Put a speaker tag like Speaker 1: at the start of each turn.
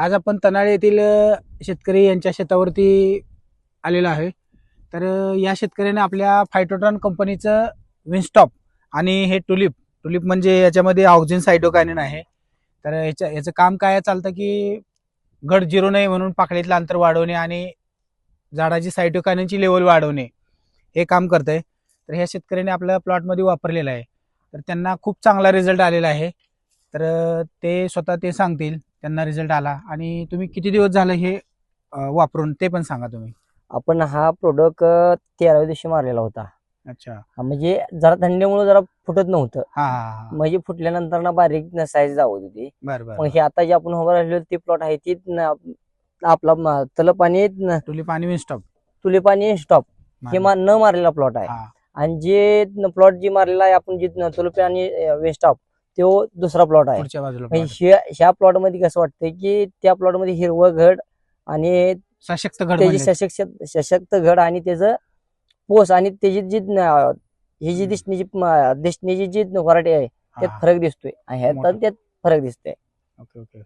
Speaker 1: आज आपण तनाळे येथील शेतकरी यांच्या शेतावरती आलेलो आहे. तर या शेतकऱ्याने आपल्या फायटोट्रॉन कंपनीचं विनस्टॉप आणि हे टुलिप टुलिप म्हणजे याच्यामध्ये ऑक्झिन सायडोकायनिन आहे. तर याच्या याचं काम काय चालतं की घट जिरू नये म्हणून पाकळीतलं अंतर वाढवणे आणि झाडाची सायटोकायनिनची लेवल वाढवणे. हे काम करतंय. तर ह्या शेतकऱ्याने आपल्या प्लॉटमध्ये वापरलेलं आहे. तर त्यांना खूप चांगला रिझल्ट आलेला आहे. तर ते स्वतः ते सांगतील त्यांना रिझल्ट आला. आणि तुम्ही किती दिवस झालं हे वापरून ते पण सांगा तुम्ही.
Speaker 2: आपण हा प्रोडक्ट तेराव्या दिवशी मारलेला होता.
Speaker 1: अच्छा.
Speaker 2: म्हणजे जरा थंडीमुळे जरा फुटत नव्हतं. म्हणजे फुटल्यानंतर ना बारीक साईज जावत होती
Speaker 1: बर
Speaker 2: मग हे आता जे आपण उभं राहिलो ते प्लॉट आहे ती आपला तलप आणि
Speaker 1: टुलिप आणि विनस्टॉप
Speaker 2: तुलिप आणि स्टॉप हे न मारलेला प्लॉट आहे. आणि जे प्लॉट जे मारलेला आहे आपण जे तुलिप आणि वेस्टॉप तो दुसरा प्लॉट आहे
Speaker 1: पुढच्या बाजूला
Speaker 2: म्हणजे
Speaker 1: plot.
Speaker 2: ह्या ह्या प्लॉटमध्ये कसं वाटतंय की त्या प्लॉटमध्ये हिरवं घड आणि
Speaker 1: सशक्त घड
Speaker 2: त्याची. सशक्त सशक्त घड आणि त्याचं पोस आणि त्याची जी न- ही जी दिसण्याची म- दिसण्याची जी व्हरायटी आहे त्यात
Speaker 1: हा,
Speaker 2: फरक दिसतोय आणि ह्यात
Speaker 1: मोठं.
Speaker 2: त्यात फरक दिसतोय
Speaker 1: ओके ओके